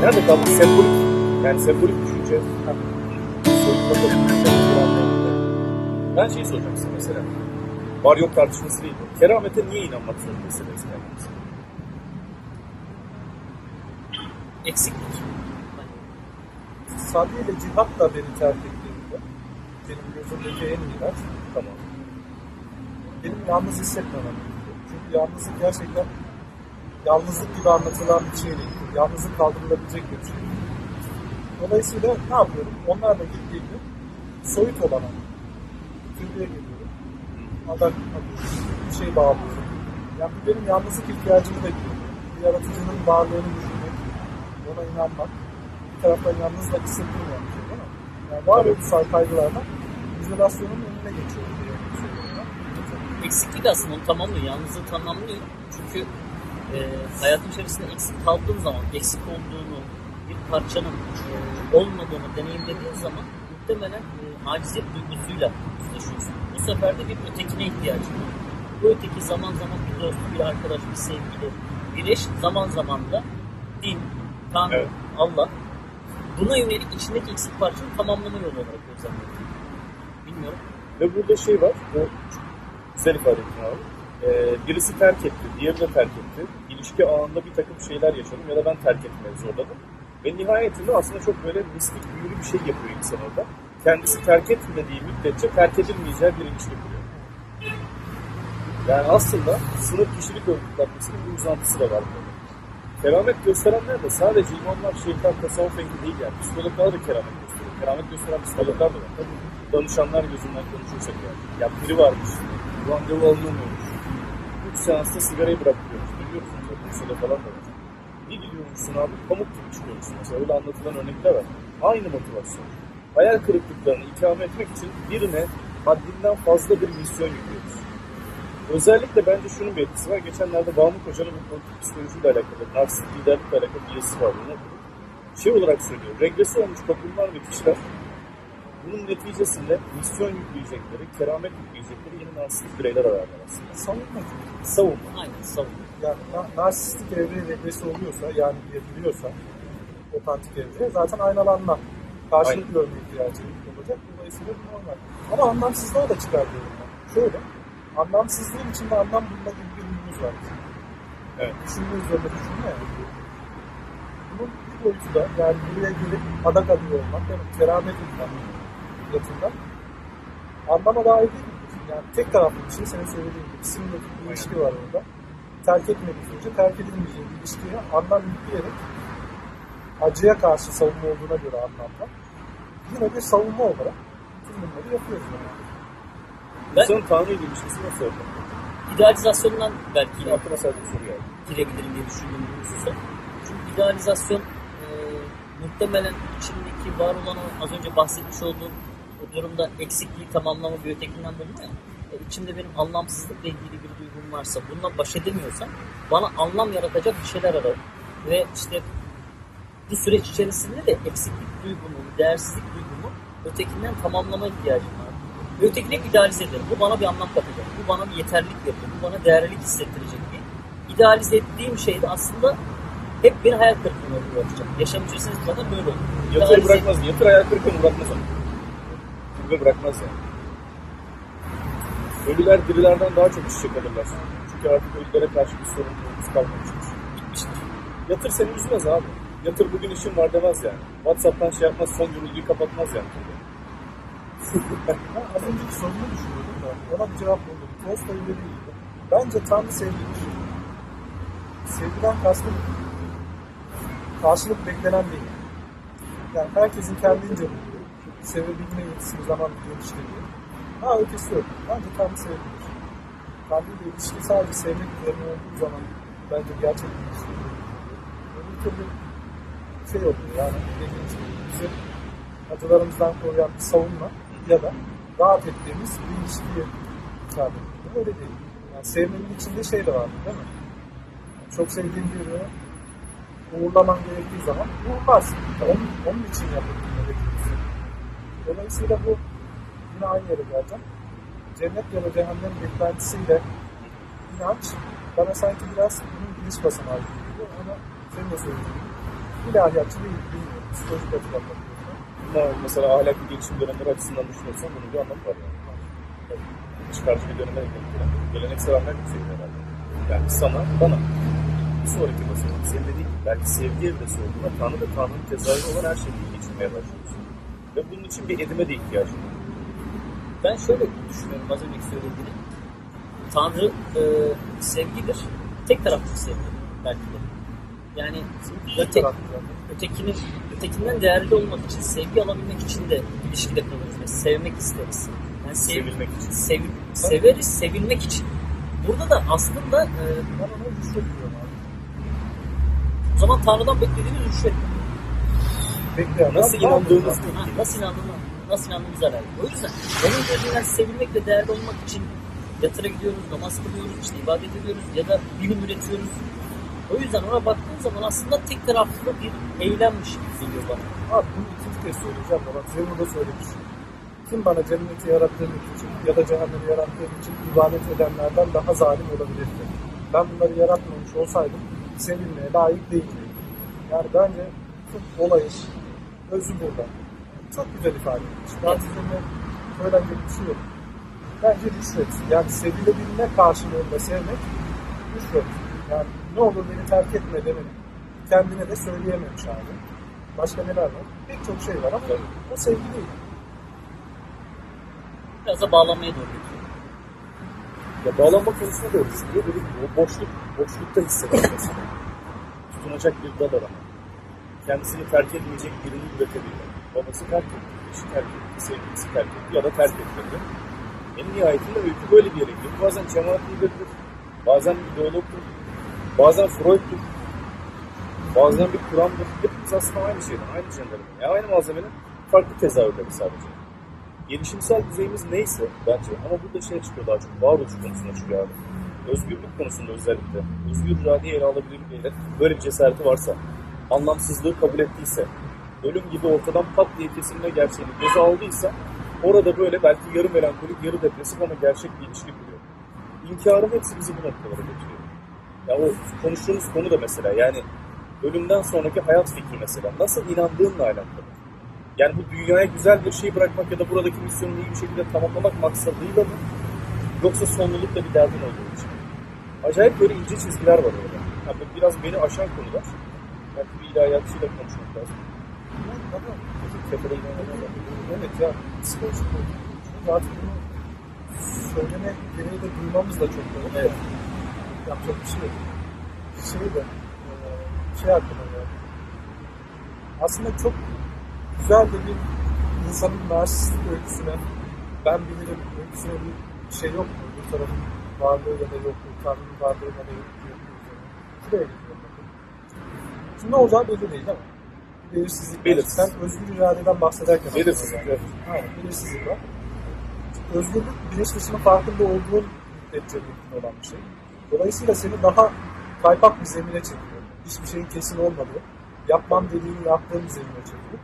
Nerede kaldı? Sembolik. Yani sembolik düşünce. Soyutma tabii. Ben şeyi soracağım size mesela. Var yok tartışması değil. Keramete niye inanmak zorundasınız? Yani? Eksiklik. Sadece ile cihatla beni terk ettiğimde benim gözümdeki en ilaç Tamam. benim yalnız hissetmemem. Çünkü yalnızlık gerçekten yalnızlık gibi anlatılan bir şey değil. Yalnızlık kaldırılabilecek bir şey. değil. Dolayısıyla ne yapıyorum? Onlarla gittiğimde soyut olana türbeye geliyorum. Adak. Bir şey bağlıyorum. Yani bu benim yalnızlık ihtiyacımı da gidiyor. Bir yaratıcının varlığını düşünmek, ona inanmak, bir taraftan yalnız da hissettirmeyen bir şey değil mi? Yani varoluşsal kaygılardan izolasyonun önüne geçiyorum diye söylüyorum. Eksiklik aslında onu tamamlıyor. Yalnızlığı tamamlıyor. Çünkü e, hayatın içerisinde eksik kaldığın zaman, eksik olduğunu, bir parçanın e, olmadığını deneyimlediğin zaman muhtemelen e, aciziyet duygusuyla yüzleşiyorsun. Bu sefer de bir ötekine ihtiyacın var. Bu öteki zaman zaman bir dost, bir arkadaş, bir sevgili, bir eş, zaman zaman da din, Tanrı, Evet. Allah. Buna yönelik içindeki eksik parçanın tamamlama yolu olarak gözlemliyorum. Bilmiyorum. Ve burada şey var. Bu güzel ifade ettin abi. Ee, birisi terk etti, diğeri de terk etti. İlişki ağında bir takım şeyler yaşadım ya da ben terk etmeye zorladım. Ve nihayetinde aslında çok böyle mistik, büyülü bir şey yapıyor insan orada. Kendisi terk etmediği müddetçe terk edilmeyeceği bir ilişki kuruyor. Yani aslında sınıf kişilik örgütlenmesinin bir uzantısı da var burada. Keramet gösterenler de sadece imamlar, şeyhler, tasavvuf ehli değil yani. Psikologlar da keramet gösteriyor. Keramet gösteren psikologlar da var. Danışanlar gözünden konuşursak yani. Ya biri varmış, randevu alınamıyormuş. Seansta sigarayı bırakıyormuş. Biliyorsunuz o Bursa'da falan da var. Bir gidiyormuşsun abi, pamuk gibi çıkıyormuşsun. Mesela öyle anlatılan örnekler var. Aynı motivasyon. Hayal kırıklıklarını ikame etmek için birine haddinden fazla bir misyon yüklüyoruz. Özellikle bence şunun bir etkisi var. Geçenlerde Mahmut Hoca'nın bu politik psikolojiyle alakalı, narsist liderlikle alakalı bir yazısı var. Bunu. Şey olarak söylüyor, regresi olmuş toplumlar ve kişiler bunun neticesinde misyon yükleyecekleri, keramet yükleyecekleri yeni narsistik bireyler ararlar aslında. Savunma. Savunma. Aynen savunma. Yani na- narsistik evre regresi oluyorsa yani yapılıyorsa otantik evre zaten aynalanma. Karşılık Aynen. görme ihtiyacı olacak. Dolayısıyla bu normal. Ama anlamsızlığa da çıkartıyorum ben. Şöyle, anlamsızlığın içinde anlam bulma gibi bir ürünümüz var. bizim. Evet. Düşünme üzerine düşünme yani. Bunun bir boyutu da yani buraya gelip adak alıyor olmak, yani keramet edilen yatında anlama dair değil mi? Yani tek taraflı bir şey, senin söylediğin gibi simülatif bir ilişki var orada. Terk etmediği sürece terk edilmeyeceği bir ilişkiye anlam yükleyerek acıya karşı savunma olduğuna göre anlamda yine bir savunma olarak bütün bunları yapıyoruz yani. Ben- İnsanın Tanrı ile ilişkisi nasıl yapar? İdealizasyondan belki yine Aklıma sadece soru geldi. girebilirim diye düşündüğüm bir hususa. Çünkü idealizasyon e, muhtemelen içindeki var olan az önce bahsetmiş olduğum o durumda eksikliği tamamlama bir ötekinden ya. E, içimde benim anlamsızlıkla ilgili bir duygum varsa, bununla baş edemiyorsam bana anlam yaratacak bir şeyler ararım. Ve işte bu süreç içerisinde de eksiklik duygumu, değersizlik duygumu ötekinden tamamlama ihtiyacım var. Ve ötekine idealize ederim. Bu bana bir anlam katacak. Bu bana bir yeterlilik yapıyor. Bu bana değerlilik hissettirecek diye. İdealize ettiğim şey de aslında hep beni hayal kırıklığına uğratacak. Yaşam içerisinde zaten böyle olur. İdealize- bırakmaz. Yatır ayağı kırıkını bırakmaz Türbe bırakmaz. Ölüler dirilerden daha çok çiçek alırlar. Çünkü artık ölülere karşı bir sorumluluğumuz kalmamıştır. Yatır seni üzmez abi. Yatır bugün işim var demez yani. Whatsapp'tan şey yapmaz, son gürültüyü kapatmaz yani. Ben az önceki sorunu düşünüyordum da ona bir cevap buldum. Tolstoy'un dediği gibi. Bence Tanrı sevgidir. Sevgiden kastım karşılık beklenen değil. Yani herkesin kendince bulduğu, sevebilme yetisini zamanla geliştirdiği. Ha ötesi yok. Bence Tanrı sevgidir. Tanrı ile ilişki sadece sevmek üzerine olduğu zaman bence gerçek bir ilişki. Öbür türlü şey oluyor yani dediğimiz gibi bizi acılarımızdan koruyan bir savunma ya da rahat ettiğimiz bir ilişkiye hitap ediyor. Öyle değil. Yani sevmenin içinde şey de var değil mi? Yani çok sevdiğin birini uğurlaman gerektiği zaman uğurlarsın. Onun, onun için bekliyorsun. Dolayısıyla bu yine aynı yere geleceğim. Cennet ya da cehennem beklentisiyle inanç bana sanki biraz bunun giriş basamağı gibi. Ama senin de söylediğin İlahiyatçı değil, bilmiyorum. Psikolojik açıdan bakıyorum. Ama mesela ahlaki gelişim dönemleri açısından düşünürsen bunun bir anlamı var yani. Tabii. Çıkarcı bir döneme gelen. Geleneksel ahlak yüzeyi herhalde. Yani sana, bana. Bir sonraki basamak. Senin dediğin gibi belki sevgi evdesi olduğunda Tanrı ve Tanrı'nın tezahürü olan her şeyi geçirmeye başlıyorsun. Ve bunun için bir edime de ihtiyacın var. Ben şöyle düşünüyorum az önceki söylediğini. Tanrı e, sevgidir. Tek taraflı bir sevgi belki de. Yani öte, ötekinin, ötekinden değerli olmak için, sevgi alabilmek için de ilişkide kalırız ve sevmek isteriz. Yani sev, Sevilmek için. sev, severiz, sevilmek için. Burada da aslında e, Ben ona rüşvet diyorum abi. o zaman Tanrı'dan beklediğimiz rüşvet. Bekleyen Nasıl inandığınız Ha, nasıl inandığını, nasıl inandığımıza alakalı. O yüzden onun gözünden sevilmek ve değerli olmak için yatıra gidiyoruz, namaz kılıyoruz, işte ibadet ediyoruz ya da bilim üretiyoruz. O yüzden ona baktığın zaman aslında tek taraflı bir eylemmiş gibi geliyor bana. Abi bunu ikinci kez söyleyeceğim bana. Zeyno da söylemiş. Kim bana cenneti yarattığım için ya da cehennemi yarattığım için ibadet edenlerden daha zalim olabilirdi. Ben bunları yaratmamış olsaydım sevilmeye layık değildim. Yani bence tüm olayın özü burada. Çok güzel ifade etmiş. Ben sizinle söylenecek bir şey yok. Bence rüşvet. Yani sevilebilme karşılığında sevmek rüşvet. Yani ne olur beni terk etme demenin kendine de söyleyememiş abi. Başka neler var? Pek çok şey var ama o sevgi değil. Biraz da bağlanmaya doğru. Ya bağlanma konusuna doğru çıkıyor. Böyle o boşluk, boşlukta mesela. Tutunacak bir dal arama. Kendisini terk etmeyecek birini üretebilir. Babası terk etti, eşi terk etti, sevgilisi terk etti ya da terk etmedi. En nihayetinde öykü böyle bir yere gidiyor. Bazen cemaat lideridir, bazen bir biyologdur, bazen Freud'dur, bazen bir Kur'an'dır. Hepimiz aslında aynı şeyden, aynı jenderden. Yani aynı malzemenin farklı tezahürleri sadece. Gelişimsel düzeyimiz neyse bence ama burada şey çıkıyor daha çok varoluş konusuna çıkıyor abi. Özgürlük konusunda özellikle. Özgür iradeyi ele alabilir bir böyle bir cesareti varsa, anlamsızlığı kabul ettiyse, ölüm gibi ortadan pat diye kesilme gerçeğini göze aldıysa orada böyle belki yarı melankolik, yarı depresif ama gerçek bir ilişki kuruyor. İnkarın hepsi bizi bu noktalara götürüyor. Ya o konuştuğumuz konu da mesela yani ölümden sonraki hayat fikri mesela. Nasıl inandığınla alakalı. Yani bu dünyaya güzel bir şey bırakmak ya da buradaki misyonu iyi bir şekilde tamamlamak maksadıyla mı? Yoksa sonlulukla bir derdin olduğu için. Acayip böyle ince çizgiler var orada. Yani biraz beni aşan konular. Belki bir ilahiyatçıyla konuşmak lazım. Yani evet ya psikolojik. Zaten bunu söyleme gereği de duymamız da çok doğru. Evet. Yapacak bir şey yok. Şey de eee, şey aklıma geldi. Aslında çok güzel de bir insanın narsistik öyküsüne ben bilirim öyküsüne bir şey yok mu? Bir tarafın varlığı ya da yokluğu, Tanrı'nın varlığı ya da yokluğu. Şuraya. Şimdi ne olacağı belli değil ama. Bir belirsizlik. Belirsiz. Sen özgür iradeden bahsederken. Belirsiz, Yani. evet. Aynen, belirsizlik var. Özgürlük bilinç dışının farkında olduğun müddetçe mümkün olan bir şey. Dolayısıyla seni daha kaypak bir zemine çekiyor. Hiçbir şeyin kesin olmadığı, yapmam dediğini yaptığın bir zemine çekiyor.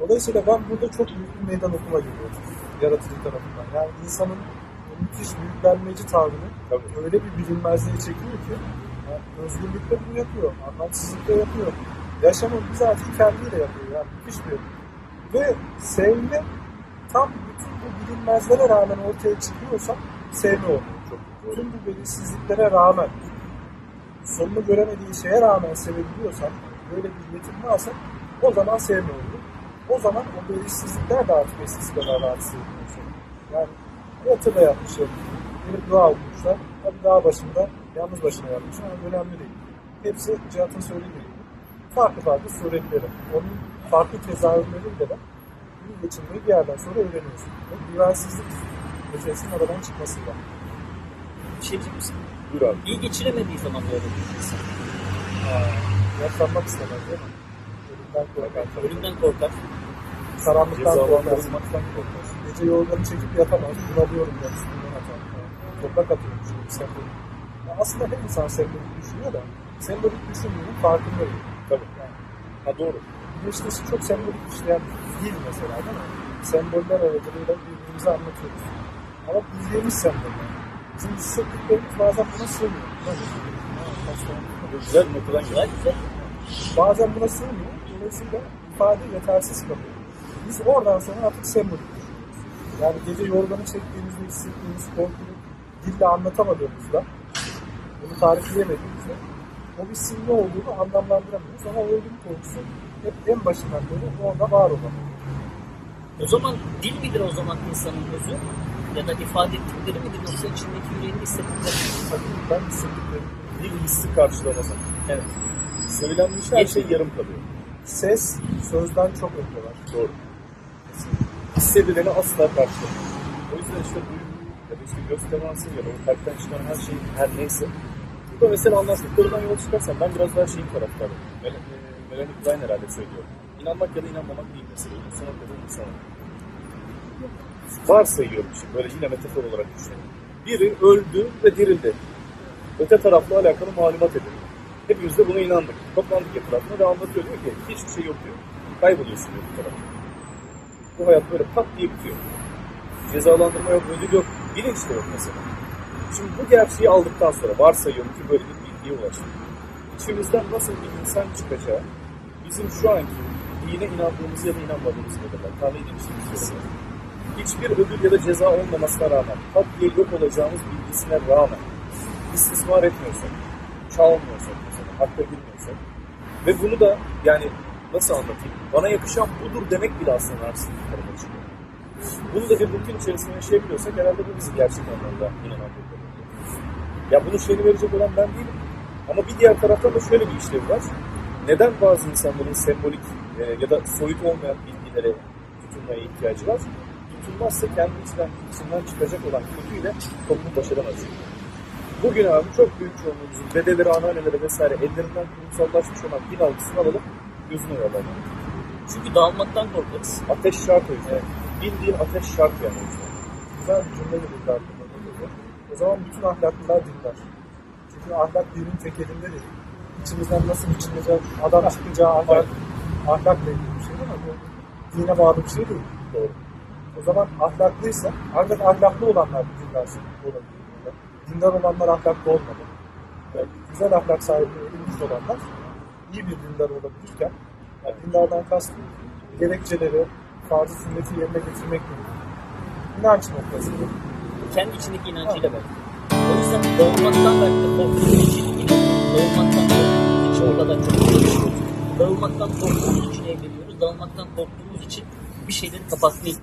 Dolayısıyla ben burada çok büyük bir meydan okuma görüyorum yaratıcı tarafından. Yani insanın müthiş büyüklenmeci tavrını Tabii. öyle bir bilinmezliğe çekiyor ki özgürlükte bunu yapıyor, anlamsızlıkta yapıyor. Yaşamın bizatihi kendiyle yapıyor. Yani müthiş bir ve sevme tam bütün bu bilinmezlere rağmen ortaya çıkıyorsa sevme oluyor. Çok Bütün bu belirsizliklere rağmen sonunu göremediği şeye rağmen sevebiliyorsan, böyle bir yetim varsa o zaman sevme oluyor. O zaman o belirsizlikler de artık eskisi kadar rahatsız seni. Yani yatı da yapmış yok. Bir dua okumuşlar. Tabii dağ başında yalnız başına yapmış ama önemli değil. Hepsi Cihat'ın söylediği gibi. Farklı farklı suretleri. Onun farklı tezahürleriyle de iyi geçinmeyi bir yerden sonra öğreniyorsun. Ve güvensizlik meselesinin aradan çıkmasıyla. Bir şey diyecek misin? Buyur abi. İyi geçiremediği zaman böyle bir insan. Yaşlanmak istemez değil mi? Ölümden korkar. Ölümden korkar. Karanlıktan korkar. Cezalandırılmaktan korkar. Gece yorganı çekip yatamaz. Bunalıyorum der üstünden atar. Toprak atıyormuş gibi sembolik. Aslında her insan sembolik düşünüyor da sembolik düşündüğünün farkındayım. Tabii. Yani Ha doğru. güneştesi çok sembolik işleyen dil mesela değil mi? Semboller aracılığıyla birbirimize anlatıyoruz. Ama bildiğimiz semboller. Bizim hissettiklerimiz bazen buna sığmıyor. Güzel bir noktadan Güzel. Bazen buna sığmıyor. Dolayısıyla ifade yetersiz kalıyor. Biz oradan sonra artık sembolik düşünüyoruz. Yani gece yorganı çektiğimizde hissettiğimiz korkuyu dille anlatamadığımızda, bunu tarifleyemediğimizde o hissin ne olduğunu anlamlandıramıyoruz ama ölüm korkusu hep en başından beri orada var olan. O zaman dil midir o zaman insanın gözü? Ya da ifade ettikleri midir yoksa içindeki yüreğinde hissettikleri mi? Tabii ben hissettiklerim. Dil hissi karşılamaz. Evet. Söylenmiş her şey yarım kalıyor. Ses sözden çok önde var. Doğru. Hissedileni asla karşılamıyor. O yüzden işte duygu ya da işte göz teması ya da o kalpten çıkan her şey her neyse. Burada mesela anlattıklarından yola çıkarsam ben biraz daha şeyin taraftarıyım. Mel e, Melanie Klein herhalde söylüyor. İnanmak ya da inanmamak değil mesele. İnsana kadar insana. Varsayıyorum işte böyle yine metafor olarak düşünelim. Biri öldü ve dirildi. Öte tarafla alakalı malumat edildi. Hepimiz de buna inandık. Toplandık etrafına ve anlatıyor diyor ki hiçbir şey yok diyor. Kayboluyorsun diyor bu tarafta. Bu hayat böyle pat diye bitiyor. Cezalandırma yok, ödül yok, bilinç de yok mesela. Şimdi bu gerçeği aldıktan sonra varsayıyorum ki böyle bir bilgiye ulaştık. İçimizden nasıl bir insan çıkacağı bizim şu anki dine inandığımız ya da inanmadığımız kadar Tanrı ilişkimiz Hiçbir ödül ya da ceza olmamasına rağmen, pat diye yok olacağımız bilgisine rağmen istismar etmiyorsak, çalmıyorsak mesela, hakka girmiyorsak ve bunu da yani nasıl anlatayım, bana yakışan budur demek bile aslında narsistik tarafa çıkıyor. Bunu da bir rutin içerisinde yaşayabiliyorsak herhalde bu bizi gerçek anlamda inanandırıyor. Ya bunu şeyini verecek olan ben değilim. Ama bir diğer taraftan da şöyle bir işlevi var. Neden bazı insanların sembolik e, ya da soyut olmayan bilgilere tutunmaya ihtiyacı var? Tutunmazsa kendi içinden, içinden çıkacak olan kötüyle toplum başaramaz. Bugün abi çok büyük çoğunluğumuzun dedeleri, anneanneleri vesaire ellerinden kurumsallaşmış olan din algısını alalım, gözüne yollamak. Çünkü dağılmaktan korkarız. Ateş şart o yüzden. Bildiğin ateş şart yani o yüzden. Güzel bir cümle dedi? O zaman bütün ahlaklılar dinler. Çünkü ahlak dinin tekelinde değil. İçimizden nasıl biçilecek, adam çıkacağı ahlak, ahlakla ilgili bir şey ama bu dine bağlı bir şey değil. Doğru. O zaman ahlaklıysa ancak ahlaklı olanlar dindar olabilir. Dindar olanlar ahlaklı olmalı. Yani güzel ahlak sahibi edilmiş olanlar iyi bir dindar olabilirken yani dindardan kastım gerekçeleri, farz-ı sünneti yerine getirmek değil. İnanç noktasında. Kendi içindeki inancıyla belki. O yüzden dağılmaktan belki de korktuğumuz için inanıyoruz. Dağılmaktan korktuğumuz için o kadar çok çalışıyoruz. Dağılmaktan korktuğumuz için evleniyoruz. Dağılmaktan korktuğumuz için bir şeyleri kapatmayı